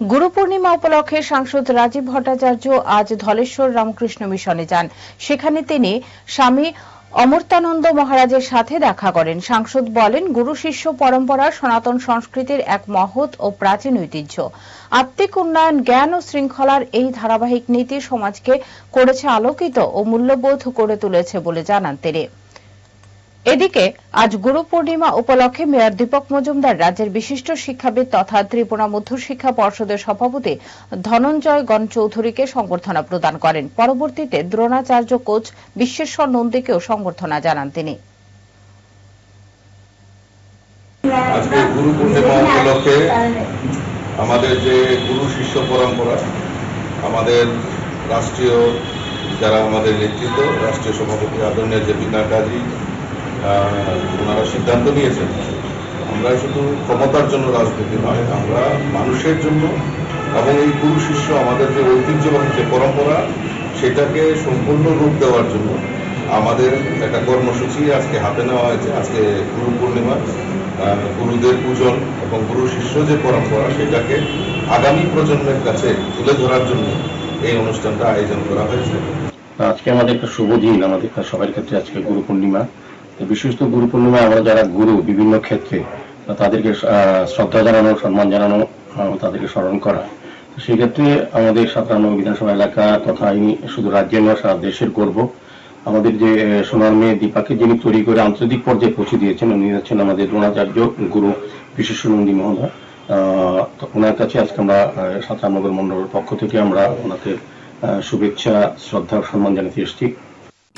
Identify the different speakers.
Speaker 1: গুরু পূর্ণিমা উপলক্ষে সাংসদ রাজীব ভট্টাচার্য আজ ধলেশ্বর রামকৃষ্ণ মিশনে যান। সেখানে তিনি স্বামী অমর্তানন্দ মহারাজের সাথে দেখা করেন। সাংসদ বলেন, গুরু শিষ্য পরম্পরা সনাতন সংস্কৃতির এক মহৎ ও প্রাচীন ঐতিহ্য। আত্মিক উন্নয়ন, জ্ঞান ও শৃঙ্খলার এই ধারাবাহিক নীতি সমাজকে করেছে আলোকিত ও মূল্যবোধ করে তুলেছে বলে জানান তিনি। এদিকে, আজ গুরু পূর্ণিমা উপলক্ষে মেয়র দীপক মজুমদার রাজ্যের বিশিষ্ট শিক্ষাবিদ তথা ত্রিপুরা মধ্যশিক্ষা পর্ষদের সভাপতি ধনঞ্জয় গণ চৌধুরীকে সংবর্ধনা প্রদান করেন। পরবর্তীতে দ্রোণাচার্য কোচ বিশ্বেশ্বর নন্দীকেও সংবর্ধনা জানান তিনি।
Speaker 2: আজকে গুরু পূর্ণিমা উপলক্ষে আমাদের যে গুরু শিষ্য পরম্পরা, আমাদের রাষ্ট্রীয় যারা আমাদের নেতৃত্ব, রাষ্ট্রীয় সভাপতি আদরণীয় জে পি নাড্ডাজি ওনারা সিদ্ধান্ত নিয়েছেন। আমরা শুধু ক্ষমতার জন্য রাজনীতি নয়, আমরা মানুষের জন্য এবং এই গুরু শিষ্য আমাদের যে ঐতিহ্যবাহী যে পরম্পরা, সেটাকে সম্পূর্ণ রূপ দেওয়ার জন্য আমাদের একটা কর্মসূচি আজকে হাতে নেওয়া হয়েছে। আজকে গুরু পূর্ণিমা গুরুদের পূজন এবং গুরু শিষ্য যে পরম্পরা, সেটাকে আগামী প্রজন্মের কাছে তুলে ধরার জন্য এই অনুষ্ঠানটা আয়োজন করা হয়েছে।
Speaker 3: আজকে আমাদের একটা শুভ দিন, আমাদের সবার ক্ষেত্রে আজকে গুরু পূর্ণিমা। তো বিশেষত গুরু পূর্ণিমায় আমরা যারা গুরু বিভিন্ন ক্ষেত্রে তাদেরকে শ্রদ্ধা জানানো, সম্মান জানানো তাদেরকে স্মরণ করা। সেই আমাদের সাতান্ন বিধানসভা এলাকা তথা শুধু রাজ্যের নয়, সারা দেশের গর্ব। আমাদের যে সোনার মেয়ে দীপাকে যিনি তৈরি করে আন্তর্জাতিক পর্যায়ে পৌঁছে দিয়েছেন, উনি হচ্ছেন আমাদের দ্রোণাচার্য গুরু বিশেষ নন্দী মহোদয় ওনার কাছে আজকে আমরা সাতানব্বই মন্ডলের পক্ষ থেকে আমরা ওনাকে শুভেচ্ছা, শ্রদ্ধা, সম্মান জানাতে এসেছি।